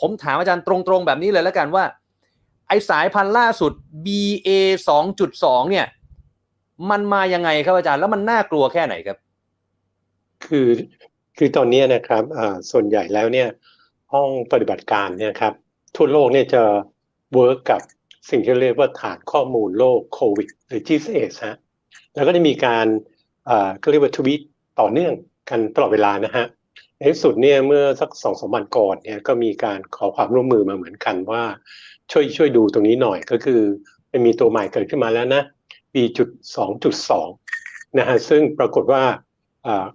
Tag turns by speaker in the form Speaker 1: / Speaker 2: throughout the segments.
Speaker 1: ผมถามอาจารย์ตรงๆแบบนี้เลยแล้วกันว่า ไอสายพันธุ์ล่าสุด BA 2.2 เนี่ย มันมายังไงครับอาจารย์แล้วมันน่ากลัวแค่ไหนครับ
Speaker 2: คือคือตอนนี้นะครับส่วนใหญ่แล้วเนี่ย ห้องปฏิบัติการเนี่ยครับทั่วโลกเนี่ยจะเวิร์กกับสิ่งที่เรียกว่าฐานข้อมูลโรคโควิดหรือ GCS ฮะแล้วก็ได้มีการอ่าก็เรียกว่าทวีตต่อเนื่องกันตลอดเวลานะฮะ ในที่สุดเนี่ยเมื่อสักสองสามวันก่อนเนี่ยก็มีการขอความร่วมมือมาเหมือนกันว่า ช่วยช่วยดูตรงนี้หน่อยก็คือมันมีตัวใหม่เกิดขึ้นมาแล้วนะ B.2.2 นะฮะซึ่งปรากฏว่าอ่า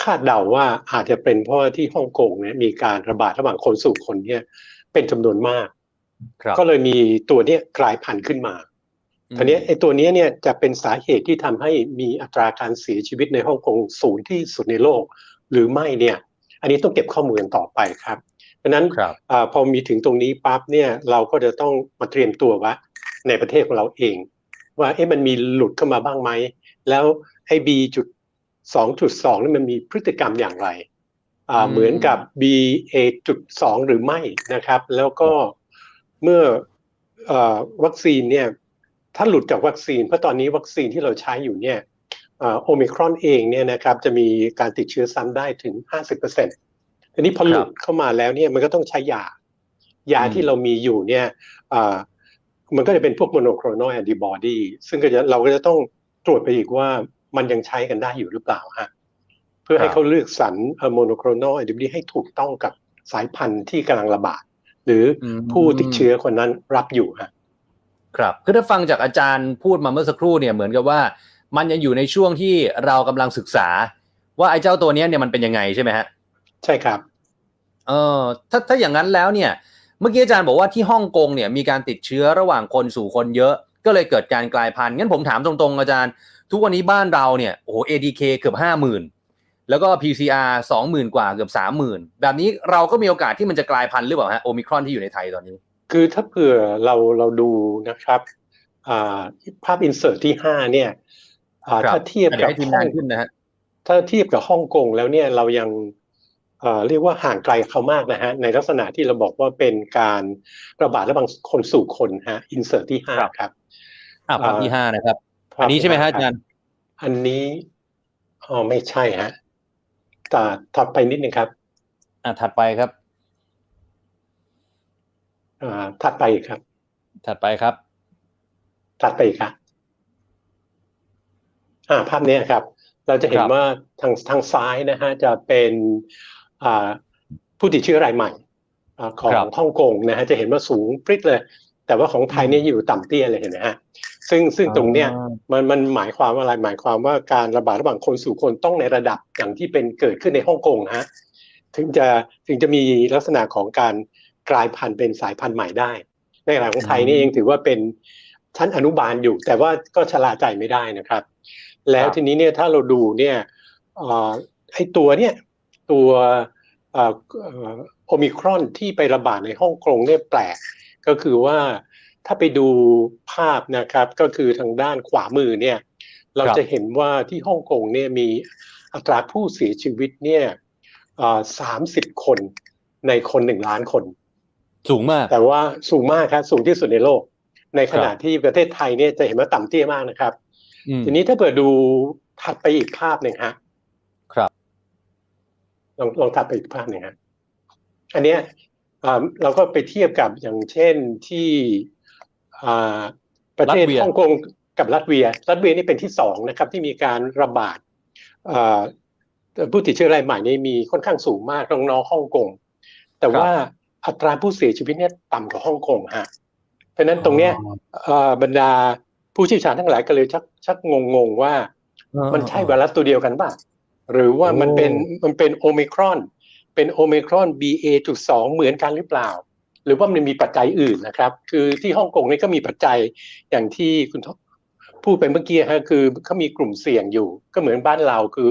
Speaker 2: คาดเดาว่าอาจจะเป็นเพราะว่าที่ฮ่องกงเนี่ยมีการระบาดระหว่างคนสู่คนเนี่ยเป็นจำนวนมาก
Speaker 1: ครับ
Speaker 2: ก็เลยมีตัวเนี้ยกลายพันธุ์ขึ้นมาทีนี้ไอ้ตัวเนี้ยเนี่ยจะเป็นสาเหตุที่ทำให้มีอัตราการเสียชีวิตในฮ่องกงสูงที่สุดในโลก หรือไม่เนี่ย อันนี้ต้องเก็บข้อมูลกันต่อไปครับเพราะฉะนั้น
Speaker 1: ครับ
Speaker 2: อาพอมีถึงตรงนี้ปั๊บเนี่ยเราก็จะต้องมาเตรียมตัวไว้ในประเทศของเราเอง ว่าเอ๊ะมันมีหลุดเข้ามาบ้างไหม แล้วไอ้ B จุดสองจุดสองนี่มันมีพฤติกรรมอย่างไรอ่า
Speaker 1: อืม
Speaker 2: เหมือนกับ B A จุดสองหรือไม่นะครับ แล้วก็เมื่อเอ่อวัคซีนเนี่ยถ้าหลุดจากวัคซีนเพราะตอนนี้วัคซีนที่เราใช้อยู่เนี่ย โอมิครอนเองเนี่ยนะครับจะมีการติดเชื้อซ้ำได้ถึง 50%ทีนี้พอหลุดเข้ามาแล้วเนี่ยมันก็ต้องใช้ยายา
Speaker 1: อืม
Speaker 2: ที่เรามีอยู่เนี่ยอ่ามันก็จะเป็นพวกโมโนโครโนแอนติบอดีซึ่งก็จะเราก็จะต้องตรวจไปอีกว่ามันยังใช้กันได้อยู่หรือเปล่าฮะเพื่อให้เขาเลือกสรรโมโนโครโนแอนติบอดีให้ถูกต้องกับสายพันธุ์ที่กำลังระบาด หรืออ
Speaker 1: ม
Speaker 2: ผู้ติดเชื้อคนนั้นรับอยู่ฮะ
Speaker 1: ครับคือถ้าฟังจากอาจารย์พูดมาเมื่อสักครู่เนี่ยเหมือนกับว่า มันยังอยู่ในช่วงที่เรากำลังศึกษา ว่าไอ้เจ้าตัวเนี้ยเนี่ยมันเป็นยังไงใช่ไหมฮะ
Speaker 2: ใช่ครับ
Speaker 1: เออถ้าถ้าอย่างนั้นแล้วเนี่ย เมื่อกี้อาจารย์บอกว่าที่ฮ่องกงเนี่ยมีการติดเชื้อระหว่างคนสู่คนเยอะ ก็เลยเกิดการกลายพันธุ์งั้นผมถามตรงๆอาจารย์ ทุกวันนี้บ้านเราเนี่ยโอ้โห ADK เกือบห้าหมื่นแล้วก็ PCR สองหมื่นกว่าเกือบสามหมื่นแบบนี้เราก็มีโอกาสที่มันจะกลายพันธุ์หรือเปล่าฮะโอมิครอนที่อยู่ในไทยตอนนี้
Speaker 2: คือถ้าเผื่อเราเราดูนะครับอ่าภาพอินเสิร์ตที่ห้าเนี่ยอ่า
Speaker 1: ครับ
Speaker 2: ถ้าเทียบ
Speaker 1: เดี๋ย
Speaker 2: กั
Speaker 1: ว
Speaker 2: บ
Speaker 1: ให้ทีม
Speaker 2: ฮ่
Speaker 1: งา
Speaker 2: อนง
Speaker 1: ขึ้นนะฮะ
Speaker 2: ถ้าเทียบกับฮ่องกงแล้วเนี่ยเรายังเอ่อเรียกว่าห่างไกลเขามากนะฮะในลักษณะที่เราบอกว่าเป็นการระบาดระหว่างคนสู่คนฮะอินเสิร์ตที่ห้า
Speaker 1: ครับ
Speaker 2: ครับ
Speaker 1: อ่าภาพที่
Speaker 2: เอ่อ
Speaker 1: ห้านะครับอันนี้ใช่ไหมฮะอาจารย์
Speaker 2: อันนี้อ๋อไม่ใช่ฮะแต่ถัดไปนิดนึงครับ
Speaker 1: อ่าถัดไปครับ
Speaker 2: อ่าถัดไปอีกครับ
Speaker 1: ถัดไปครับ
Speaker 2: ถัดไปอีกครับ อ่าภาพเนี้ยครับ เราจะเห็น
Speaker 1: ครับ
Speaker 2: ว่าทางทางซ้ายนะฮะจะเป็นอ่าผู้ติดเชื้อรายใหม่อ่าของ
Speaker 1: ครับ
Speaker 2: ฮ่องกงนะฮะจะเห็นว่าสูงปริ๊ดเลย แต่ว่าของไทยเนี่ยอยู่ต่ำเตี้ยเลยเห็นไหมฮะซึ่งซึ่งตรงเนี้ย
Speaker 1: อ่า
Speaker 2: มันมันหมายความว่าอะไรหมายความว่าการระบาดระหว่างคนสู่คนต้องในระดับอย่างที่เป็นเกิดขึ้นในฮ่องกงนะฮะถึงจะถึงจะมีลักษณะของการกลายพันธุ์เป็นสายพันธุ์ใหม่ได้ ในขณะของไทยนี่เองถือว่าเป็นชั้นอนุบาลอยู่ แต่ว่าก็ชะลาใจไม่ได้นะครับ แล้ว
Speaker 1: ครับ
Speaker 2: ทีนี้เนี่ยถ้าเราดูเนี่ยเอ่อไอ้ตัวเนี่ยตัวเอ่อเอ่อโอมิครอนที่ไประบาดในฮ่องกงเนี่ยแปลก ก็คือว่าถ้าไปดูภาพนะครับก็คือทางด้านขวามือเนี่ยเรา
Speaker 1: ครับ
Speaker 2: จะเห็นว่าที่ฮ่องกงเนี่ยมีอัตราผู้เสียชีวิตเนี่ยสามสิบคนในคนหนึ่งล้านคน
Speaker 1: สูงมาก
Speaker 2: แต่ว่าสูงมากครับสูงที่สุดในโลก ในขณะ
Speaker 1: ครับ
Speaker 2: ที่ประเทศไทยเนี่ยจะเห็นว่าต่ำเตี้ยมากนะครับ
Speaker 1: อืม
Speaker 2: ทีนี้ถ้าเปิดดูถัดไปอีกภาพหนึ่งฮะ
Speaker 1: ครับ
Speaker 2: ลองลองถัดไปอีกภาพหนึ่งฮะ อันเนี้ยอ่าเราก็ไปเทียบกับอย่างเช่นที่อ่าประเทศ
Speaker 1: รัสเวีย
Speaker 2: ฮ่องกงกับรัสเวีย รัสเวียนี่เป็นที่สองนะครับ ที่มีการระบาดอ่าผู้ติดเชื้อรายใหม่นี่มีค่อนข้างสูงมากน้องๆฮ่องกง แต่ว่าอัตราผู้เสียชีวิตเนี่ยต่ำกว่าฮ่องกงฮะเพราะฉะนั้นตรงเนี้ยเอ่อบรรดา ผู้เชี่ยวชาญทั้งหลายก็เลยชักชักงงงๆว่า
Speaker 1: อ๋อ
Speaker 2: มันใช่ไวรัสตัวเดียวกันป่ะหรือว่ามัน
Speaker 1: โอ้
Speaker 2: เป็นมันเป็นโอมิครอน เป็นโอมิครอน BA.2 เหมือนกันหรือเปล่า หรือว่ามันมีปัจจัยอื่นนะครับ คือที่ฮ่องกงนี่ก็มีปัจจัยอย่างที่คุณทพูดไปเมื่อกี้ฮะคือเขามีกลุ่มเสี่ยงอยู่ ก็เหมือนบ้านเราคือ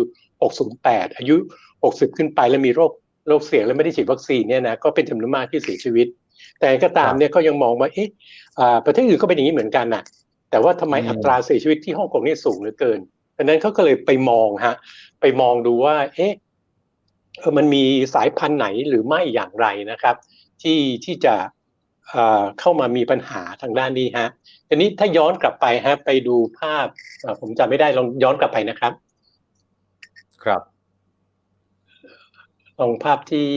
Speaker 2: 608 อายุ 60 ขึ้นไปแล้วมีโรคโรคเสี่ยงและไม่ได้ฉีดวัคซีนเนี่ยนะก็เป็นจำนวนมากที่เสียชีวิต แต่ก็ตามเนี่ยก็ยังมองว่าเอ๊ะอ่าประเทศอื่นก็เป็นอย่างนี้เหมือนกันน่ะ แต่ว่าทำไม
Speaker 1: อืม
Speaker 2: อัตราเสียชีวิตที่ฮ่องกงนี่สูงเหลือเกินดังนั้นเขาก็เลยไปมองฮะ ไปมองดูว่า เอ๊ะเออมันมีสายพันธุ์ไหนหรือไม่อย่างไรนะครับ ที่ที่จะเอ่อเข้ามามีปัญหาทางด้านนี้ฮะทีนี้ถ้าย้อนกลับไปฮะ ไปดูภาพเอ่อผมจำไม่ได้ลองย้อนกลับไปนะครับ
Speaker 1: ครับ
Speaker 2: ลองภาพที่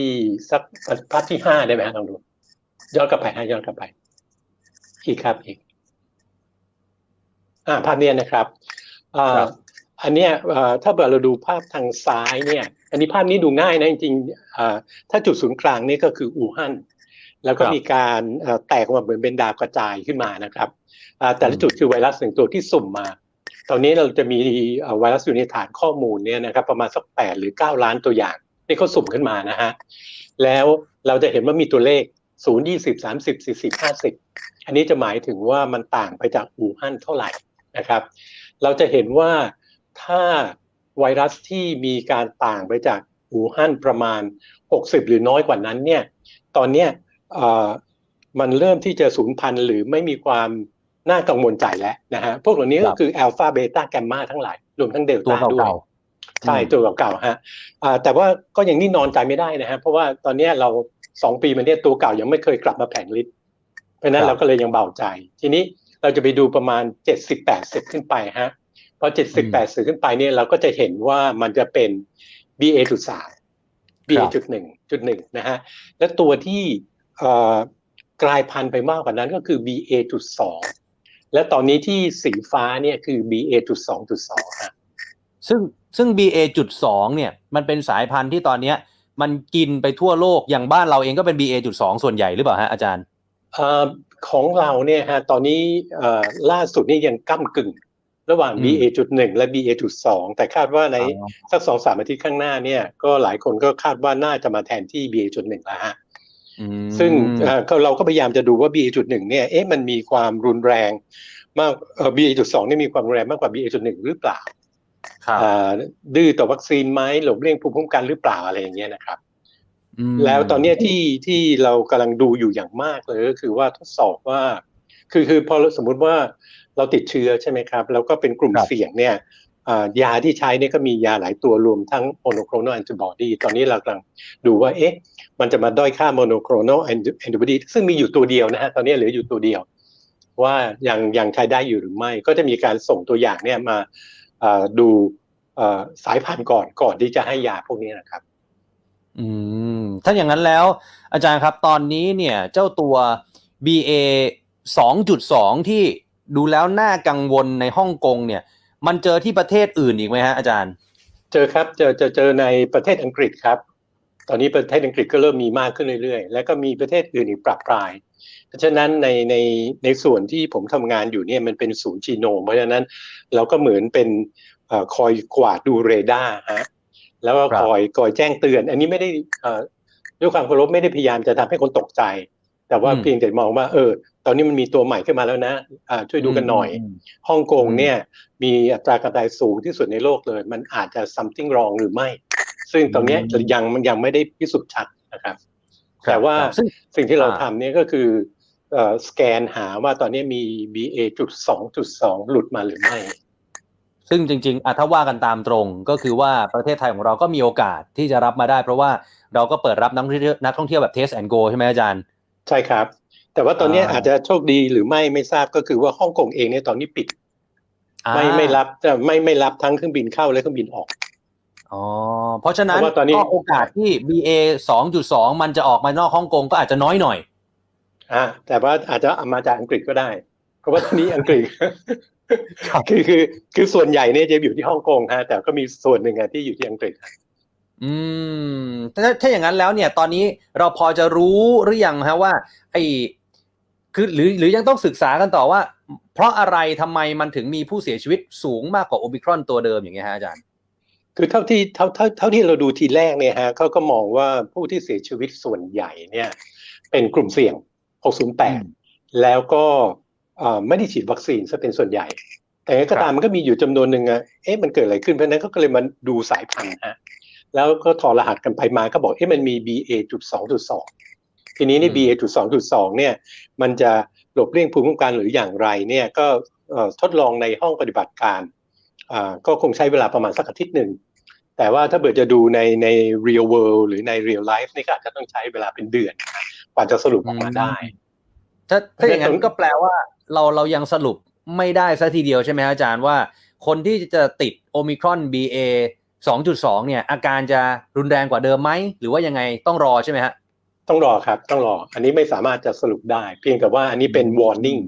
Speaker 2: สักภาพที่ห้าได้ไหมฮะลองดู ย้อนกลับไปฮะย้อนกลับไป อีกครับอีก อ่าภาพเนี้ยนะครับอ่า
Speaker 1: ครับ
Speaker 2: อันเนี้ยเอ่อถ้าเกิดเราดูภาพทางซ้ายเนี่ยอันนี้ภาพนี้ดูง่ายนะจริงๆอ่าถ้าจุดศูนย์กลางนี่ก็คืออู่ฮั่นแล้วก็
Speaker 1: ครับ
Speaker 2: มีการเอ่อแตกออกมาเหมือนเป็นดาวกระจายขึ้นมานะครับอ่าแต่ละจุดคือไวรัสหนึ่งตัวที่สุ่มมา ตอนนี้เราจะมีเอ่อไวรัสอยู่ในฐานข้อมูลเนี่ยนะครับประมาณสักแปดหรือเก้าล้านตัวอย่างที่เขาสุ่มขึ้นมานะฮะแล้วเราจะเห็นว่ามีตัวเลขศูนย์ยี่สิบสามสิบสี่สิบห้าสิบอันนี้จะหมายถึงว่ามันต่างไปจากอู่ฮั่นเท่าไหร่ นะครับ เราจะเห็นว่าถ้าไวรัสที่มีการต่างไปจากอู่ฮั่นประมาณ 60 หรือน้อยกว่านั้นเนี่ยตอนเนี้ยเอ่อมันเริ่มที่จะสูญพันธุ์หรือไม่มีความน่ากังวลใจแล้วนะฮะพวกเหล่านี้
Speaker 1: ครั
Speaker 2: ก็
Speaker 1: บ
Speaker 2: คืออัลฟาเบต้าแกมมาทั้งหลาย รวมทั้งเดล
Speaker 1: ตัว
Speaker 2: ต้าด้วย
Speaker 1: เก่า
Speaker 2: ใช่ตัวเก่าๆฮะอ่าแต่ว่าก็ยังนิ่งนอนใจไม่ได้นะฮะเพราะว่าตอนเนี้ยเราสองปีมาเนี้ยตัวเก่ายังไม่เคยกลับมาแผงฤทธิ์เพราะฉะนั้นเราก็เลยยังเบาใจ ทีนี้ เราจะไปดูประมาณ 70-80 ขึ้นไปฮะพอ70 80 ขึ้นไปเนี่ยเราก็จะเห็นว่ามันจะเป็น BA จุดสาม BA จุดหนึ่งจุดหนึ่งนะฮะและตัวที่เอ่อกลายพันธุ์ไปมากกว่านั้นก็คือ BA จุดสองและตอนนี้ที่สีฟ้าเนี่ยคือ BA จุดสองจุดสองฮะ
Speaker 1: ๆซึ่งซึ่ง BA จุดสองเนี่ยมันเป็นสายพันธุ์ที่ตอนเนี้ยมันกินไปทั่วโลกอย่างบ้านเราเองก็เป็น BA จุดสองส่วนใหญ่หรือเปล่าฮะอาจารย์
Speaker 2: เอ่อ ของเราเนี่ยฮะตอนนี้เอ่อล่าสุดนี่ยังก้ากึ่ง ระหว่าง
Speaker 1: อืม
Speaker 2: BA จุดหนึ่งและ BA จุดสองแต่คาดว่าใน
Speaker 1: อ๋อ
Speaker 2: สักสองสามอาทิตย์ข้างหน้าเนี่ยก็หลายคนก็คาดว่าน่าจะมาแทนที่ BA จุดหนึ่งแล้วฮะ
Speaker 1: อืม
Speaker 2: ซึ่งเอ่อก็เราก็พยายามจะดูว่า BA จุดหนึ่งเนี่ยเอ๊ะมันมีความรุนแรงมากเอ่อ BA จุดสองนี่มีความรุนแรงมากกว่า BA จุดหนึ่งหรือเปล่า
Speaker 1: ครับ
Speaker 2: อ่าดื้อต่อวัคซีนไหมหลบเลี่ยงภูมิคุ้มกันหรือเปล่าอะไรอย่างเงี้ยนะครับ
Speaker 1: ม
Speaker 2: แล้วตอนเนี้ยที่ที่เรากำลังดูอยู่อย่างมากเลยก็คือว่าทดสอบว่า คือคือพอสมมุติว่าเราติดเชื้อใช่ไหมครับ แล้วก็เป็นกลุ่ม
Speaker 1: ครับ
Speaker 2: เสี่ยงเนี่ยอ่ายาที่ใช้เนี่ยก็มียาหลายตัวรวมทั้งโมโนโคร n น l แอนติบอดีตอนนี้เรากำลังดูว่าเอ๊ะ มันจะมาด้อยค่าโมโนโคร n น l แอนติบอดีซึ่งมีอยู่ตัวเดียวนะฮะตอนนี้เหลืออยู่ตัวเดียว ว่ายังยังใช้ได้อยู่หรือไม่ ก็จะมีการส่งตัวอย่างเนี่ยมาอ่าดูอ่าสายพันธุ์ก่อนก่อนที่จะให้ยาพวกนี้นะครับ
Speaker 1: อืมถ้าอย่างนั้นแล้ว อาจารย์ครับตอนนี้เนี่ยเจ้าตัว BA 2.2 ที่ดูแล้วน่ากังวลในฮ่องกงเนี่ย มันเจอที่ประเทศอื่นอีกไหมฮะอาจารย์
Speaker 2: เจอครับเจอเจอเจอในประเทศอังกฤษครับ ตอนนี้ประเทศอังกฤษก็เริ่มมีมากขึ้นเรื่อยๆ แล้วก็มีประเทศอื่นอีกปรับปราย เพราะฉะนั้นในในในส่วนที่ผมทำงานอยู่เนี่ยมันเป็นศูนย์จีโนมเพราะฉะนั้นเราก็เหมือนเป็นอคอยกวาดดูเรดาร์ฮะ แล้วก็
Speaker 1: ครับ
Speaker 2: คอยคอยแจ้งเตือน อันนี้ไม่ได้เอ่อด้วยความเคารพไม่ได้พยายามจะทำให้คนตกใจ แต่ว่า
Speaker 1: อืม
Speaker 2: เพียงแต่มองว่าเออ ตอนนี้มันมีตัวใหม่ขึ้นมาแล้วนะอ่าช่วยดูกันหน่อย
Speaker 1: ม
Speaker 2: ฮ่องกง
Speaker 1: อืม
Speaker 2: เนี่ย มีอัตราการตายสูงที่สุดในโลกเลย มันอาจจะ something wrong หรือไม่ ซึ่งตรงเนี้ย
Speaker 1: อืม
Speaker 2: ยังมันยังไม่ได้พิสูจน์ชัดนะครับ
Speaker 1: ครับ
Speaker 2: แต่ว่า
Speaker 1: ครับซึ่ง
Speaker 2: สิ่งที่เรา
Speaker 1: อ่า
Speaker 2: ทำเนี่ยก็คือเอ่อสแกนหาว่าตอนนี้มี BA จุดสองจุดสองหลุดมาหรือไม่
Speaker 1: ซึ่งจริงๆอะถ้าว่ากันตามตรง ก็คือว่าประเทศไทยของเราก็มีโอกาสที่จะรับมาได้ เพราะว่าเราก็เปิดรับนักท่องเที่ยวนักท่องเที่ยวแบบ test and go ใช่ไหมอาจารย์
Speaker 2: ใช่ครับ แต่ว่าตอนเนี้ย
Speaker 1: อ่า
Speaker 2: อาจจะโชคดีหรือไม่ไม่ทราบก็คือว่าฮ่องกงเองเนี่ยตอนนี้ปิด
Speaker 1: อ่า
Speaker 2: ไม่ไม่รับจะไม่ไม่รับทั้งเครื่องบินเข้าและเครื่องบินออก
Speaker 1: อ๋อเพราะฉะนั้น
Speaker 2: เพราะว่าตอนนี้
Speaker 1: ก็โอกาสที่ BA 2.2มันจะออกมานอกฮ่องกงก็อาจจะน้อยหน่อย
Speaker 2: อ่าแต่ว่าอาจจะเอามาจากอังกฤษก็ได้ เพราะว่าตอนนี้อังกฤษ
Speaker 1: ครับ
Speaker 2: คือคือคือส่วนใหญ่เนี่ยจะอยู่ที่ฮ่องกงฮะแต่ก็มีส่วนหนึ่งอะที่อยู่ที่อังกฤษ
Speaker 1: อืมถ้าถ้าอย่างนั้นแล้วเนี่ย ตอนนี้เราพอจะรู้หรือยังฮะว่า ไอ้คือหรือหรือยังต้องศึกษากันต่อว่า เพราะอะไรทำไมมันถึงมีผู้เสียชีวิตสูงมากกว่าโอมิครอนตัวเดิมอย่างเงี้ยฮะอาจารย์
Speaker 2: คือเท่าที่เท่าเท่าเท่าที่เราดูทีแรกเนี่ยฮะเขาก็มองว่าผู้ที่เสียชีวิตส่วนใหญ่เนี่ย เป็นกลุ่มเสี่ยง 608 แล้วก็เอ่อ ไม่ได้ฉีดวัคซีนซะเป็นส่วนใหญ่ แต่ยังไงก็ตามมันก็มีอยู่จำนวนหนึ่งอะเอ๊ะมันเกิดอะไรขึ้น เพราะฉะนั้นเขาก็เลยมาดูสายพันธุ์ฮะแล้วก็ถอดรหัสกันไปมาก็บอกเอ๊ะมันมี BA จุดสองจุดสองทีนี้นี่
Speaker 1: อืม
Speaker 2: BA จุดสองจุดสองเนี่ยมันจะหลบเลี่ยงภูมิคุ้มกันหรืออย่างไรเนี่ยก็เอ่อทดลองในห้องปฏิบัติการอ่าก็คงใช้เวลาประมาณสักอาทิตย์หนึ่ง แต่ว่าถ้าเกิดจะดูในใน real world หรือใน real life นี่ก็อาจจะต้องใช้เวลาเป็นเดือนนะกว่าจะสรุปออกมาได้
Speaker 1: ถ้าถ้าอย่างนั้
Speaker 2: เพราะฉะนั้นน
Speaker 1: ก็แปลว่า เราเรายังสรุปไม่ได้ซะทีเดียวใช่ไหมฮะอาจารย์ว่า คนที่จะติดโอมิครอน BA 2.2 เนี่ย อาการจะรุนแรงกว่าเดิมไหม หรือว่ายังไงต้องรอใช่ไหมฮะ
Speaker 2: ต้องรอครับ ต้องรอ อันนี้ไม่สามารถจะสรุปได้ เพียงแต่ว่าอันนี้เป็น warning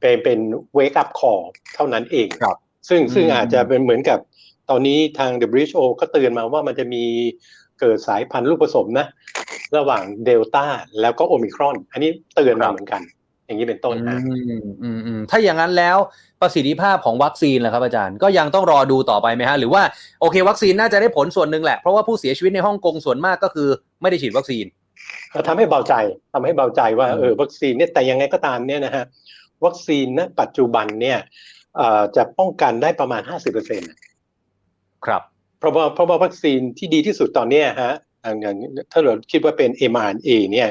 Speaker 2: เป็นเป็น wake up call เท่านั้นเอง
Speaker 1: ครับ
Speaker 2: ซึ่งซึ่ง
Speaker 1: อืม
Speaker 2: อาจจะเป็นเหมือนกับตอนนี้ทาง WHO ก็เตือนมาว่ามันจะมีเกิดสายพันธุ์ลูกผสมนะ ระหว่างเดลต้าแล้วก็โอมิครอน อันนี้เตือนมาเหมือนกัน อย่างนี้เป็นต้นนะ
Speaker 1: อืมอืมอืมถ้าอย่างนั้นแล้วประสิทธิภาพของวัคซีนล่ะครับอาจารย์ก็ยังต้องรอดูต่อไปไหมฮะหรือว่าโอเค วัคซีนน่าจะได้ผลส่วนหนึ่งแหละ เพราะว่าผู้เสียชีวิตในฮ่องกงส่วนมากก็คือไม่ได้ฉีดวัคซีน
Speaker 2: ก็ทำให้เบาใจทำให้เบาใจว่า
Speaker 1: อืม
Speaker 2: เออวัคซีนเนี่ยแต่ยังไงก็ตามเนี่ยนะฮะวัคซีนณปัจจุบันเนี่ยเอ่อจะป้องกันได้ประมาณ 50%
Speaker 1: ครับ
Speaker 2: เพราะว่าเพราะว่าวัคซีนที่ดีที่สุดตอนเนี้ยฮะอย่างอย่างถ้าเราคิดว่าเป็น mRNA เนี่ย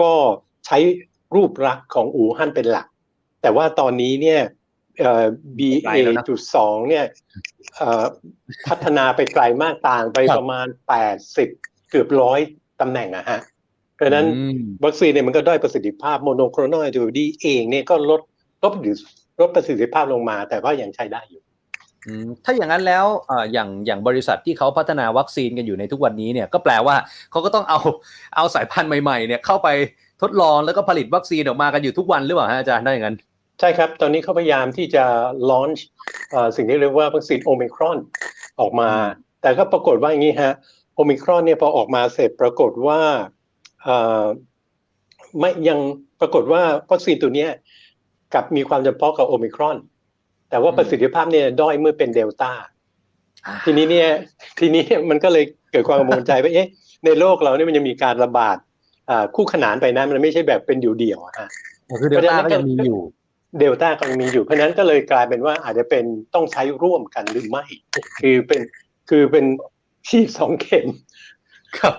Speaker 2: ก็ใช้ รูปลักษณ์ของอู่ฮั่นเป็นหลัก แต่ว่าตอนนี้เนี่ยเอ่อ
Speaker 1: ไกลแล้วนะ
Speaker 2: BA.2 เนี่ยเอ่อพัฒนาไปไกลมากต่างไป
Speaker 1: ครับ
Speaker 2: ประมาณ80เกือบร้อยตำแหน่งอะฮะเพราะฉะนั้น
Speaker 1: อืม
Speaker 2: วัคซีนเนี่ยมันก็ด้อยประสิทธิภาพโมโนโครนอลแอนติบอดีเองเนี่ยก็ลดลดหรือลดประสิทธิภาพลงมา แต่ว่ายังใช้ได้อยู่
Speaker 1: อืมถ้าอย่างนั้นแล้วเอ่ออย่างอย่างบริษัทที่เขาพัฒนาวัคซีนกันอยู่ในทุกวันนี้เนี่ยก็แปลว่าเขาก็ต้องเอาเอาสายพันธุ์ใหม่ๆเนี่ยเข้าไป ทดลองแล้วก็ผลิตวัคซีนออกมากันอยู่ทุกวันหรือเปล่าฮะอาจารย์ได้อย่างนั้น
Speaker 2: ใช่ครับ ตอนนี้เขาพยายามที่จะ launch เอ่อสิ่งที่เรียกว่าวัคซีนโอมิครอนออกมา
Speaker 1: อืม
Speaker 2: แต่ก็ปรากฏว่าอย่างนี้ฮะโอมิครอนเนี่ยพอออกมาเสร็จปรากฏว่าเอ่อไม่ยังปรากฏว่าวัคซีนตัวเนี้ยกลับมีความจำเพาะกับโอมิครอน แต่ว่าประสิทธิภาพเนี่ยด้อยเมื่อเป็นเดลต้าทีนี้เนี่ยทีนี้มันก็เลยเกิดความกังวลใจว่าเอ๊ะในโลกเราเนี่ยมันยังมีการระบาดอ่า คู่ขนานไปนะมันไม่ใช่แบบเป็นเดี่ยวๆอะฮะ
Speaker 1: คือเดลต้าก็ยังมีอยู่
Speaker 2: เดลต้าก็ยังมีอยู่เพราะฉะนั้นก็เลยกลายเป็นว่าอาจจะเป็นต้องใช้ร่วมกันหรือไม่ คือเป็นคือเป็นฉีดสองเข็ม
Speaker 1: ครับ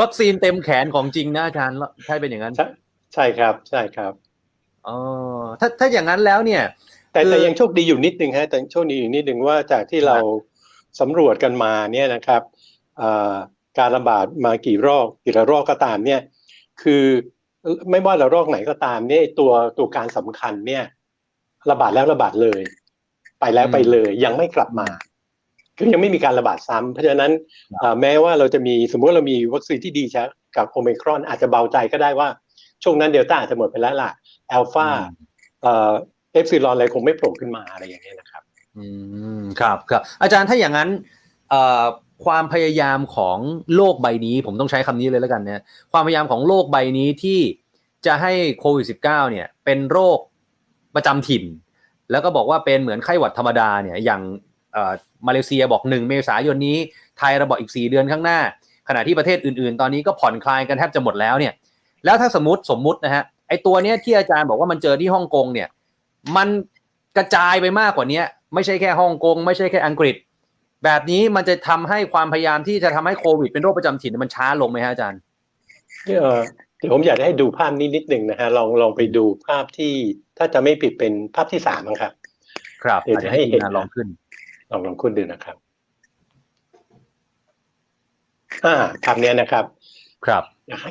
Speaker 1: วัคซีนเต็มแขนของจริงนะอาจารย์ใช่เป็นอย่างนั้น
Speaker 2: ใช่ใช่ครับใช่ครับ
Speaker 1: อ๋อถ้าถ้าอย่างนั้นแล้วเนี่ย
Speaker 2: แต่
Speaker 1: คือ
Speaker 2: แต่ยังโชคดีอยู่นิดนึงฮะแต่โชคดีอยู่นิดนึงว่าจากที่เราสำรวจกันมาเนี่ยนะครับอ่าการระบาดมากี่รอบกี่ระรอกก็ตามเนี่ย คือไม่ว่าระรอกไหนก็ตามเนี่ยตัวตัวการสำคัญเนี่ย ระบาดแล้วระบาดเลย ไปแล้วไปเลย ยังไม่กลับมา คือยังไม่มีการระบาดซ้ำเพราะฉะนั้นอ่าแม้ว่าเราจะมีสมมติว่าเรามีวัคซีนที่ดีใช่กับโอมิครอนอาจจะเบาใจก็ได้ว่า ช่วงนั้นเดลต้าอาจจะหมดไปแล้วล่ะอัลฟาเอ่อเอฟซีรอนอะไรคงไม่โผล่ขึ้นมาอะไรอย่างเงี้ยนะครับ
Speaker 1: อืมครับครับ อาจารย์ถ้าอย่างนั้นเอ่อ ความพยายามของโลกใบนี้ ผมต้องใช้คำนี้เลยแล้วกันเนี่ยความพยายามของโลกใบนี้ที่จะให้โควิด -19 เนี่ยเป็นโรคประจำถิ่น แล้วก็บอกว่าเป็นเหมือนไข้หวัดธรรมดาเนี่ยอย่างมาเลเซียบอกหนึ่งเมษายนนี้ไทยราบอกอีก 4 เดือนข้างหน้า ขณะที่ประเทศอื่นๆ ตอนนี้ก็ผ่อนคลายกันแทบจะหมดแล้วเนี่ยแล้วถ้าสมมติสมมุตินะฮะไอตัวเนี้ยที่อาจารย์บอกว่ามันเจอที่ฮ่องกงเนี่ยมันกระจายไปมากกว่านี้ไม่ใช่แค่ฮ่องกง ไม่ใช่แค่อังกฤษ แบบนี้มันจะทำให้ความพยายามที่จะทำให้โควิดเป็นโรคประจำถิ่นมันช้าลงไหมฮะอาจารย์
Speaker 2: เอ่อเดี๋ยวผมอยากจะให้ดูภาพนี้นิดหนึ่งนะฮะลองลองไปดูภาพที่ถ้าจะไม่ผิดเป็นภาพที่สามมั้งครับ
Speaker 1: ครับ
Speaker 2: เดี๋ยว
Speaker 1: อาจ
Speaker 2: จะ
Speaker 1: จะ
Speaker 2: ให้
Speaker 1: ให้ที
Speaker 2: เห็
Speaker 1: ม
Speaker 2: น
Speaker 1: งานลองขึ้น
Speaker 2: ลองลองคุณดูนะครับอ่าภาพเนี้ยนะครับ
Speaker 1: ครับ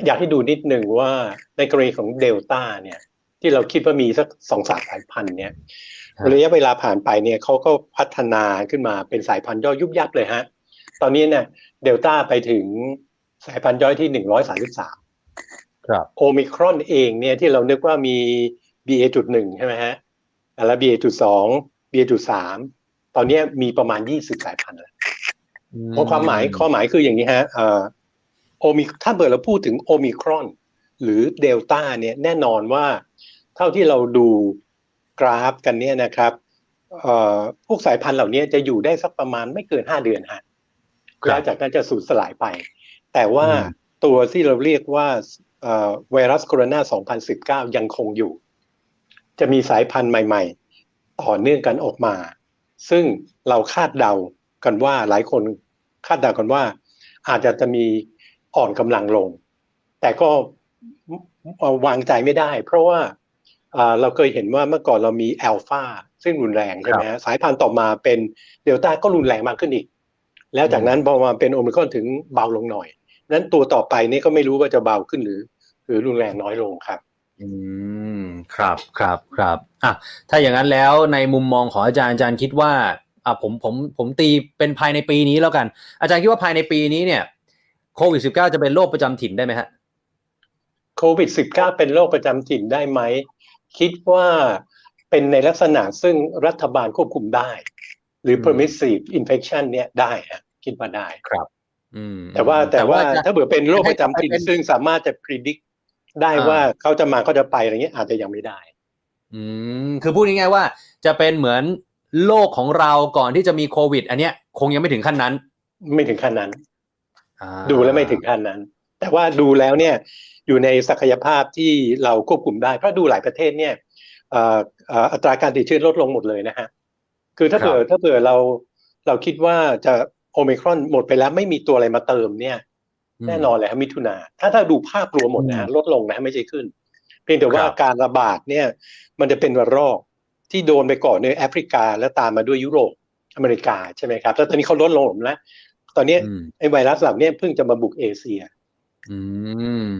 Speaker 2: อยากให้ดูนิดหนึ่งว่าในกรณีของเดลต้าเนี่ย ที่เราคิดว่ามีสักสองสามสายพันธุ์เนี่ย
Speaker 1: ค รับ
Speaker 2: ระยะเวลาผ่านไปเนี่ยเขาก็พัฒนาขึ้นมาเป็นสายพันธุ์ย่อยยุบยับเลยฮะ ตอนนี้เนี่ยเดลต้าไปถึงสายพันธุ์ย่อยที่หนึ่งร้อยสามสิบสาม
Speaker 1: ครับ
Speaker 2: โอมิครอนเองเนี่ยที่เรานึกว่ามี BA.1 ใช่ไหมฮะแล้ว BA.2 BA.3 ตอนเนี้ยมีประมาณ20สายพันธุ์แล้วเพราะความหมายความหมายคืออย่างนี้ฮะเอ่อโอมิถ้าเกิดเราพูดถึงโอมิครอน หรือเดลต้าเนี่ยแน่นอนว่า เท่าที่เราดู กราฟกันเนี่ยนะครับเอ่อพวกสายพันธุ์เหล่านี้จะอยู่ได้สักประมาณไม่เกิน5เดือนฮะ
Speaker 1: ครับ
Speaker 2: แล้วจากนั้นจะสูญสลายไป แต่ว่า
Speaker 1: อืม
Speaker 2: ตัวที่เราเรียกว่าเอ่อไวรัสโคโรนา 2019 ยังคงอยู่ จะมีสายพันธุ์ใหม่ ๆ ต่อเนื่องกันออกมา ซึ่งเราคาดเดากันว่าหลายคนคาดเดากันว่า อาจจะจะมีอ่อนกำลังลง แต่ก็เอ่อวางใจไม่ได้ เพราะว่า เอ่อเราเคยเห็นว่าเมื่อก่อนเรามีแอลฟาซึ่งรุนแรงใช่ไหมฮะสายพันธุ์ต่อมาเป็นเดลต้าก็รุนแรงมากขึ้นอีก แล้วจากนั้นพอมาเป็นโอมิครอนถึงเบาลงหน่อยนั้นตัวต่อไปนี่ก็ไม่รู้ว่าจะเบาขึ้นหรือ หรือรุนแรงน้อยลงครับ
Speaker 1: อืมครับครับครับอะถ้าอย่างนั้นแล้วในมุมมองของอาจารย์อาจารย์คิดว่าอะผมผมผมตีเป็นภายในปีนี้แล้วกัน อาจารย์คิดว่าภายในปีนี้เนี่ยโควิด -19 จะเป็นโรคประจำถิ่นได้ไหมฮะ
Speaker 2: โควิด -19 เป็นโรคประจำถิ่นได้ไหม คิดว่าเป็นในลักษณะซึ่งรัฐบาลควบคุมได้ หรือ
Speaker 1: อืม
Speaker 2: permissive infection เนี่ยได้ฮะคิดว่าได้
Speaker 1: อืม
Speaker 2: แต่ว่าแต่ว่า
Speaker 1: จะ
Speaker 2: ถ้าเผื่อเป็นโรคประจำถิ่น
Speaker 1: ให้เป็น
Speaker 2: ซึ่งสามารถจะ predict ได้
Speaker 1: อ่า
Speaker 2: ว่าเขาจะมาเขาจะไปอะไรเงี้ยอาจจะยังไม่ได้
Speaker 1: อืมคือพูดง่ายๆว่าจะเป็นเหมือนโลกของเราก่อนที่จะมีโควิด อันเนี้ยคงยังไม่ถึงขั้นนั้น
Speaker 2: ไม่ถึงขั้นนั้น
Speaker 1: อ่า
Speaker 2: ดูแล้วไม่ถึงขั้นนั้น แต่ว่าดูแล้วเนี่ยอยู่ในศักยภาพที่เราควบคุมได้ เพราะดูหลายประเทศเนี่ยเอ่อเอ่ออัตราการติดเชื้อลดลงหมดเลยนะฮะคือถ้าเผื่อถ้าเผื่อเราเราคิดว่าจะโอมิครอนหมดไปแล้วไม่มีตัวอะไรมาเติมเนี่ย แน่นอนเลยครับมิถุนาถ้าถ้าดูภาพรวมหมดนะฮะลดลงนะฮะไม่ใช่ขึ้น เพียงแต่ว่าการระบาดเนี่ย มันจะเป็นระลอกที่โดนไปก่อนในแอฟริกาแล้วตามมาด้วยยุโรปอเมริกาใช่ไหมครับแล้วตอนนี้เขาลดลงแล้วตอนนี้
Speaker 1: อืม
Speaker 2: ไอ้ไวรัสเหล่านี้เพิ่งจะมาบุกเอเชีย
Speaker 1: อืม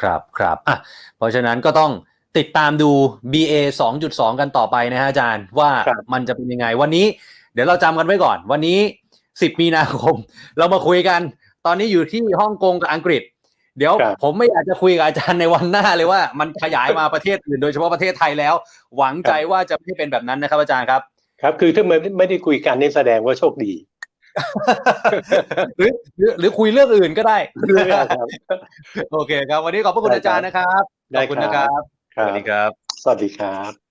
Speaker 1: ครับครับอะเพราะฉะนั้นก็ต้องติดตามดู BA 2.2 กันต่อไปนะฮะอาจารย์ว่า
Speaker 2: ครับ
Speaker 1: มันจะเป็นยังไง วันนี้ เดี๋ยวเราจำกันไว้ก่อน วันนี้ 10 มีนาคม เรามาคุยกัน ตอนนี้อยู่ที่ฮ่องกงกับอังกฤษ เดี๋ยว
Speaker 2: ครับ
Speaker 1: ผมไม่อยากจะคุยกับอาจารย์ในวันหน้าเลยว่ามันขยายมาประเทศอื่นโดยเฉพาะประเทศไทยแล้ว หวังใจว่าจะไม่เป็นแบบนั้นนะครับอาจารย์ครับ
Speaker 2: ครับ คือถ้าไม่ไม่ได้คุยกันนี่แสดงว่าโชคดี
Speaker 1: หรือหรือหรือคุยเรื่องอื่นก็ได้
Speaker 2: ครับ
Speaker 1: โอเคครับ วันนี้ขอบพระคุณ
Speaker 2: ได้ครับ
Speaker 1: อาจารย์นะครับ
Speaker 2: ได้
Speaker 1: ขอบคุณ
Speaker 2: ครับ
Speaker 1: นะครับ
Speaker 2: ครั
Speaker 1: ส
Speaker 2: บ
Speaker 1: วัสดีครับ
Speaker 2: สวัสดีครับ